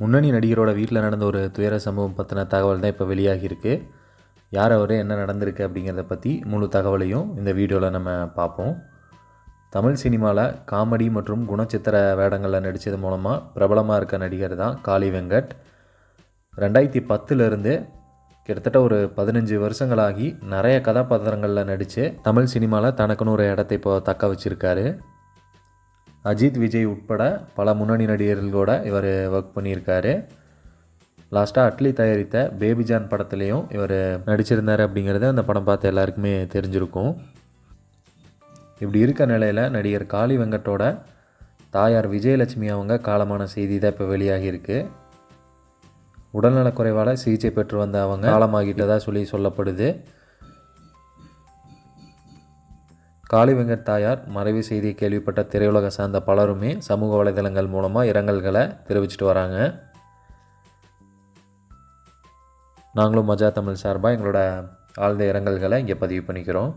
முன்னணி நடிகரோட வீட்டில் நடந்த ஒரு துயர சம்பவம் பற்றின தகவல் தான் இப்போ வெளியாகியிருக்கு. யார் அவர் என்ன நடந்திருக்கு அப்படிங்கிறத பற்றி முழு தகவலையும் இந்த வீடியோவில் நம்ம பார்ப்போம். தமிழ் சினிமாவில் காமெடி மற்றும் குணச்சித்திர வேடங்களில் நடித்தது மூலமாக பிரபலமாக இருக்க நடிகர் தான் காளி வெங்கட். ரெண்டாயிரத்தி பத்துலேருந்து கிட்டத்தட்ட ஒரு பதினஞ்சு வருஷங்களாகி நிறைய கதாபாத்திரங்களில் நடித்து தமிழ் சினிமாவில் தனக்குன்னு ஒரு இடத்தை இப்போ தக்க வச்சுருக்காரு. அஜித் விஜய் உட்பட பல முன்னணி நடிகர்களோட இவர் ஒர்க் பண்ணியிருக்காரு. லாஸ்ட்டாக அட்லி தயாரித்த பேபிஜான் படத்துலேயும் இவர் நடிச்சிருந்தார் அப்படிங்கிறது அந்த படம் பார்த்து எல்லாருக்குமே தெரிஞ்சிருக்கும். இப்படி இருக்க நிலையில் நடிகர் காளி வெங்கட்டோட தாயார் விஜயலட்சுமி அவங்க காலமான செய்தி தான் இப்போ வெளியாகியிருக்கு. உடல்நலக்குறைவால் சிகிச்சை பெற்று வந்த அவங்க காலமாகிட்டதா சொல்லி சொல்லப்படுது. காளி வெங்கட் தாயார் மறைவு செய்தியை கேள்விப்பட்ட திரையுலக சார்ந்த பலருமே சமூக வலைதளங்கள் மூலமாக இரங்கல்களை தெரிவிச்சிட்டு வராங்க. நாங்களும் மஜா தமிழ் சார்பாக எங்களோட ஆழ்ந்த இரங்கல்களை இங்கே பதிவு பண்ணிக்கிறோம்.